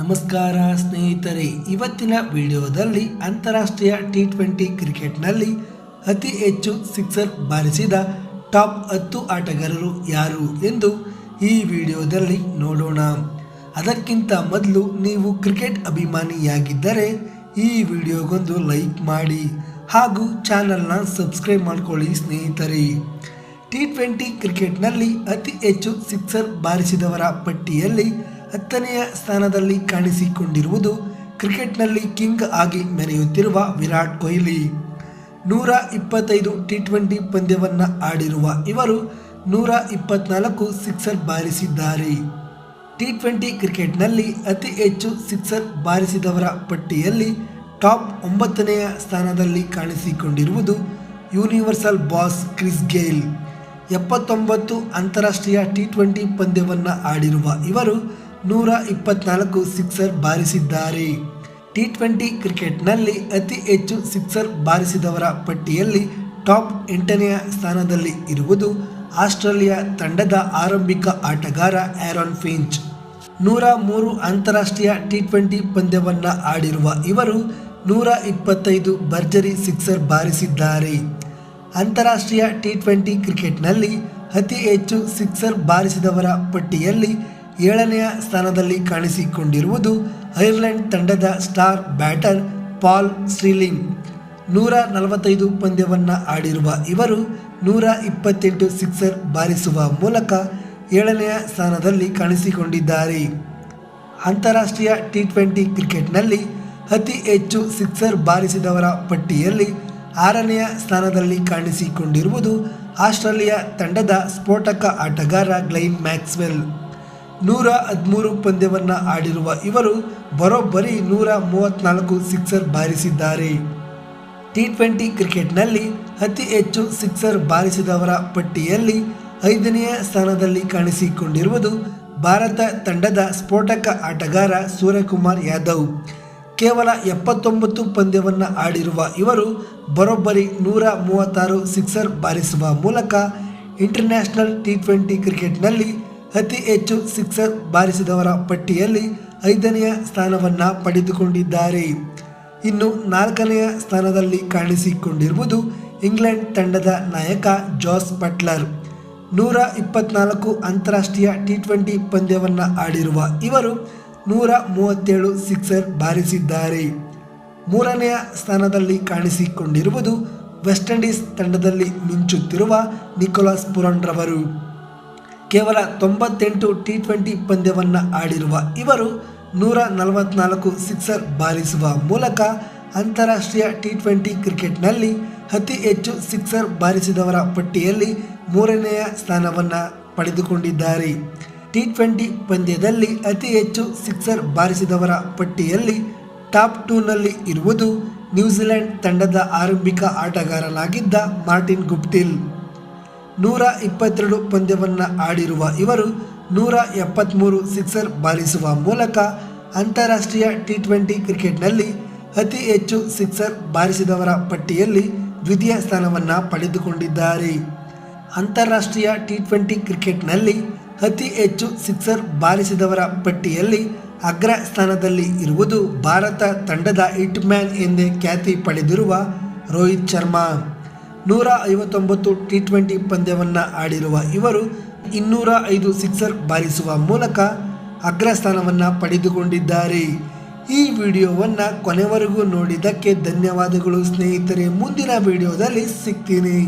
ನಮಸ್ಕಾರ ಸ್ನೇಹಿತರೆ, ಇವತ್ತಿನ ವಿಡಿಯೋದಲ್ಲಿ ಅಂತಾರಾಷ್ಟ್ರೀಯ ಟಿ ಟ್ವೆಂಟಿ ಕ್ರಿಕೆಟ್ನಲ್ಲಿ ಅತಿ ಹೆಚ್ಚು ಸಿಕ್ಸರ್ ಬಾರಿಸಿದ ಟಾಪ್ ಹತ್ತು ಆಟಗಾರರು ಯಾರು ಎಂದು ಈ ವಿಡಿಯೋದಲ್ಲಿ ನೋಡೋಣ. ಅದಕ್ಕಿಂತ ಮೊದಲು ನೀವು ಕ್ರಿಕೆಟ್ ಅಭಿಮಾನಿಯಾಗಿದ್ದರೆ ಈ ವಿಡಿಯೋಗೊಂದು ಲೈಕ್ ಮಾಡಿ ಹಾಗೂ ಚಾನಲ್ನ ಸಬ್ಸ್ಕ್ರೈಬ್ ಮಾಡ್ಕೊಳ್ಳಿ ಸ್ನೇಹಿತರೆ. ಟಿ ಟ್ವೆಂಟಿ ಕ್ರಿಕೆಟ್ನಲ್ಲಿ ಅತಿ ಹೆಚ್ಚು ಸಿಕ್ಸರ್ ಬಾರಿಸಿದವರ ಪಟ್ಟಿಯಲ್ಲಿ ಹತ್ತನೆಯ ಸ್ಥಾನದಲ್ಲಿ ಕಾಣಿಸಿಕೊಂಡಿರುವುದು ಕ್ರಿಕೆಟ್ನಲ್ಲಿ ಕಿಂಗ್ ಆಗಿ ಮೆರೆಯುತ್ತಿರುವ ವಿರಾಟ್ ಕೊಹ್ಲಿ. ನೂರ ಇಪ್ಪತ್ತೈದು ಟಿ ಟ್ವೆಂಟಿ ಪಂದ್ಯವನ್ನು ಆಡಿರುವ ಇವರು ನೂರ ಇಪ್ಪತ್ನಾಲ್ಕು ಸಿಕ್ಸರ್ ಬಾರಿಸಿದ್ದಾರೆ. ಟಿ ಟ್ವೆಂಟಿ ಕ್ರಿಕೆಟ್ನಲ್ಲಿ ಅತಿ ಹೆಚ್ಚು ಸಿಕ್ಸರ್ ಬಾರಿಸಿದವರ ಪಟ್ಟಿಯಲ್ಲಿ ಟಾಪ್ ಒಂಬತ್ತನೆಯ ಸ್ಥಾನದಲ್ಲಿ ಕಾಣಿಸಿಕೊಂಡಿರುವುದು ಯೂನಿವರ್ಸಲ್ ಬಾಸ್ ಕ್ರಿಸ್ ಗೇಲ್. ಎಪ್ಪತ್ತೊಂಬತ್ತು ಅಂತಾರಾಷ್ಟ್ರೀಯ ಟಿ ಟ್ವೆಂಟಿ ಪಂದ್ಯವನ್ನು ಆಡಿರುವ ಇವರು ನೂರ ಇಪ್ಪತ್ನಾಲ್ಕು ಸಿಕ್ಸರ್ ಬಾರಿಸಿದ್ದಾರೆ. ಟಿ ಟ್ವೆಂಟಿ ಕ್ರಿಕೆಟ್ನಲ್ಲಿ ಅತಿ ಹೆಚ್ಚು ಸಿಕ್ಸರ್ ಬಾರಿಸಿದವರ ಪಟ್ಟಿಯಲ್ಲಿ ಟಾಪ್ ಎಂಟನೆಯ ಸ್ಥಾನದಲ್ಲಿ ಇರುವುದು ಆಸ್ಟ್ರೇಲಿಯಾ ತಂಡದ ಆರಂಭಿಕ ಆಟಗಾರ ಆ್ಯರಾನ್ ಫಿಂಚ್. ನೂರ ಮೂರು ಅಂತಾರಾಷ್ಟ್ರೀಯ ಟಿ ಟ್ವೆಂಟಿ ಪಂದ್ಯವನ್ನು ಆಡಿರುವ ಇವರು ನೂರ ಇಪ್ಪತ್ತೈದು ಭರ್ಜರಿ ಸಿಕ್ಸರ್ ಬಾರಿಸಿದ್ದಾರೆ. ಅಂತಾರಾಷ್ಟ್ರೀಯ ಟಿ ಟ್ವೆಂಟಿ ಕ್ರಿಕೆಟ್ನಲ್ಲಿ ಅತಿ ಹೆಚ್ಚು ಸಿಕ್ಸರ್ ಬಾರಿಸಿದವರ ಪಟ್ಟಿಯಲ್ಲಿ ಏಳನೆಯ ಸ್ಥಾನದಲ್ಲಿ ಕಾಣಿಸಿಕೊಂಡಿರುವುದು ಐರ್ಲೆಂಡ್ ತಂಡದ ಸ್ಟಾರ್ ಬ್ಯಾಟರ್ ಪಾಲ್ ಸ್ಟ್ರೀಲಿಂಗ್. ನೂರ ನಲವತ್ತೈದು ಪಂದ್ಯವನ್ನು ಆಡಿರುವ ಇವರು ನೂರ ಇಪ್ಪತ್ತೆಂಟು ಸಿಕ್ಸರ್ ಬಾರಿಸುವ ಮೂಲಕ ಏಳನೆಯ ಸ್ಥಾನದಲ್ಲಿ ಕಾಣಿಸಿಕೊಂಡಿದ್ದಾರೆ. ಅಂತಾರಾಷ್ಟ್ರೀಯ ಟಿ ಟ್ವೆಂಟಿ ಕ್ರಿಕೆಟ್ನಲ್ಲಿ ಅತಿ ಹೆಚ್ಚು ಸಿಕ್ಸರ್ ಬಾರಿಸಿದವರ ಪಟ್ಟಿಯಲ್ಲಿ ಆರನೆಯ ಸ್ಥಾನದಲ್ಲಿ ಕಾಣಿಸಿಕೊಂಡಿರುವುದು ಆಸ್ಟ್ರೇಲಿಯಾ ತಂಡದ ಸ್ಫೋಟಕ ಆಟಗಾರ ಗ್ಲೈನ್ ಮ್ಯಾಕ್ಸ್ವೆಲ್. ನೂರ ಹದಿಮೂರು ಪಂದ್ಯವನ್ನು ಆಡಿರುವ ಇವರು ಬರೋಬ್ಬರಿ ನೂರ ಮೂವತ್ತ್ನಾಲ್ಕು ಸಿಕ್ಸರ್ ಬಾರಿಸಿದ್ದಾರೆ. ಟಿ ಟ್ವೆಂಟಿ ಕ್ರಿಕೆಟ್ನಲ್ಲಿ ಅತಿ ಹೆಚ್ಚು ಸಿಕ್ಸರ್ ಬಾರಿಸಿದವರ ಪಟ್ಟಿಯಲ್ಲಿ ಐದನೆಯ ಸ್ಥಾನದಲ್ಲಿ ಕಾಣಿಸಿಕೊಂಡಿರುವುದು ಭಾರತ ತಂಡದ ಸ್ಫೋಟಕ ಆಟಗಾರ ಸೂರ್ಯಕುಮಾರ್ ಯಾದವ್. ಕೇವಲ ಎಪ್ಪತ್ತೊಂಬತ್ತು ಪಂದ್ಯವನ್ನು ಆಡಿರುವ ಇವರು ಬರೋಬ್ಬರಿ ನೂರ ಮೂವತ್ತಾರು ಸಿಕ್ಸರ್ ಬಾರಿಸುವ ಮೂಲಕ ಇಂಟರ್ನ್ಯಾಷನಲ್ ಟಿ ಟ್ವೆಂಟಿ ಕ್ರಿಕೆಟ್ನಲ್ಲಿ ಅತಿ ಹೆಚ್ಚು ಸಿಕ್ಸರ್ ಬಾರಿಸಿದವರ ಪಟ್ಟಿಯಲ್ಲಿ ಐದನೆಯ ಸ್ಥಾನವನ್ನು ಪಡೆದುಕೊಂಡಿದ್ದಾರೆ. ಇನ್ನು ನಾಲ್ಕನೆಯ ಸ್ಥಾನದಲ್ಲಿ ಕಾಣಿಸಿಕೊಂಡಿರುವುದು ಇಂಗ್ಲೆಂಡ್ ತಂಡದ ನಾಯಕ ಜಾಸ್ ಬಟ್ಲರ್. ನೂರ ಇಪ್ಪತ್ನಾಲ್ಕು ಅಂತಾರಾಷ್ಟ್ರೀಯ ಟಿ ಟ್ವೆಂಟಿ ಪಂದ್ಯವನ್ನು ಆಡಿರುವ ಇವರು ನೂರ ಮೂವತ್ತೇಳು ಸಿಕ್ಸರ್ ಬಾರಿಸಿದ್ದಾರೆ. ಮೂರನೆಯ ಸ್ಥಾನದಲ್ಲಿ ಕಾಣಿಸಿಕೊಂಡಿರುವುದು ವೆಸ್ಟ್ ಇಂಡೀಸ್ ತಂಡದಲ್ಲಿ ಮಿಂಚುತ್ತಿರುವ ನಿಕೋಲಾಸ್ ಪುರನ್ರವರು ಕೇವಲ ತೊಂಬತ್ತೆಂಟು ಟಿ ಟ್ವೆಂಟಿ ಪಂದ್ಯವನ್ನು ಆಡಿರುವ ಇವರು ನೂರ ನಲವತ್ನಾಲ್ಕು ಸಿಕ್ಸರ್ ಬಾರಿಸುವ ಮೂಲಕ ಅಂತಾರಾಷ್ಟ್ರೀಯ ಟಿ ಟ್ವೆಂಟಿ ಕ್ರಿಕೆಟ್ನಲ್ಲಿ ಅತಿ ಹೆಚ್ಚು ಸಿಕ್ಸರ್ ಬಾರಿಸಿದವರ ಪಟ್ಟಿಯಲ್ಲಿ ಮೂರನೆಯ ಸ್ಥಾನವನ್ನು ಪಡೆದುಕೊಂಡಿದ್ದಾರೆ. ಟಿ ಟ್ವೆಂಟಿ ಪಂದ್ಯದಲ್ಲಿ ಅತಿ ಹೆಚ್ಚು ಸಿಕ್ಸರ್ ಬಾರಿಸಿದವರ ಪಟ್ಟಿಯಲ್ಲಿ ಟಾಪ್ ಟೂನಲ್ಲಿ ಇರುವುದು ನ್ಯೂಜಿಲೆಂಡ್ ತಂಡದ ಆರಂಭಿಕ ಆಟಗಾರನಾಗಿದ್ದ ಮಾರ್ಟಿನ್ ಗುಪ್ಟಿಲ್. ನೂರ ಇಪ್ಪತ್ತೆರಡು ಪಂದ್ಯವನ್ನು ಆಡಿರುವ ಇವರು ನೂರ ಎಪ್ಪತ್ತ್ಮೂರು ಸಿಕ್ಸರ್ ಬಾರಿಸುವ ಮೂಲಕ ಅಂತಾರಾಷ್ಟ್ರೀಯ ಟಿ ಟ್ವೆಂಟಿ ಕ್ರಿಕೆಟ್ನಲ್ಲಿ ಅತಿ ಹೆಚ್ಚು ಸಿಕ್ಸರ್ ಬಾರಿಸಿದವರ ಪಟ್ಟಿಯಲ್ಲಿ ದ್ವಿತೀಯ ಸ್ಥಾನವನ್ನು ಪಡೆದುಕೊಂಡಿದ್ದಾರೆ. ಅಂತಾರಾಷ್ಟ್ರೀಯ ಟಿ ಟ್ವೆಂಟಿ ಕ್ರಿಕೆಟ್ನಲ್ಲಿ ಅತಿ ಹೆಚ್ಚು ಸಿಕ್ಸರ್ ಬಾರಿಸಿದವರ ಪಟ್ಟಿಯಲ್ಲಿ ಅಗ್ರ ಸ್ಥಾನದಲ್ಲಿ ಇರುವುದು ಭಾರತ ತಂಡದ ಹಿಟ್ಮ್ಯಾನ್ ಎಂದೇ ಖ್ಯಾತಿ ಪಡೆದಿರುವ ರೋಹಿತ್ ಶರ್ಮಾ. ನೂರ ಐವತ್ತೊಂಬತ್ತು ಟಿ ಟ್ವೆಂಟಿ ಪಂದ್ಯವನ್ನು ಆಡಿರುವ ಇವರು ಇನ್ನೂರ ಐದು ಸಿಕ್ಸರ್ ಬಾರಿಸುವ ಮೂಲಕ ಅಗ್ರಸ್ಥಾನವನ್ನು ಪಡೆದುಕೊಂಡಿದ್ದಾರೆ. ಈ ವಿಡಿಯೋವನ್ನು ಕೊನೆವರೆಗೂ ನೋಡಿದ್ದಕ್ಕೆ ಧನ್ಯವಾದಗಳು ಸ್ನೇಹಿತರೆ. ಮುಂದಿನ ವಿಡಿಯೋದಲ್ಲಿ ಸಿಗ್ತೀನಿ.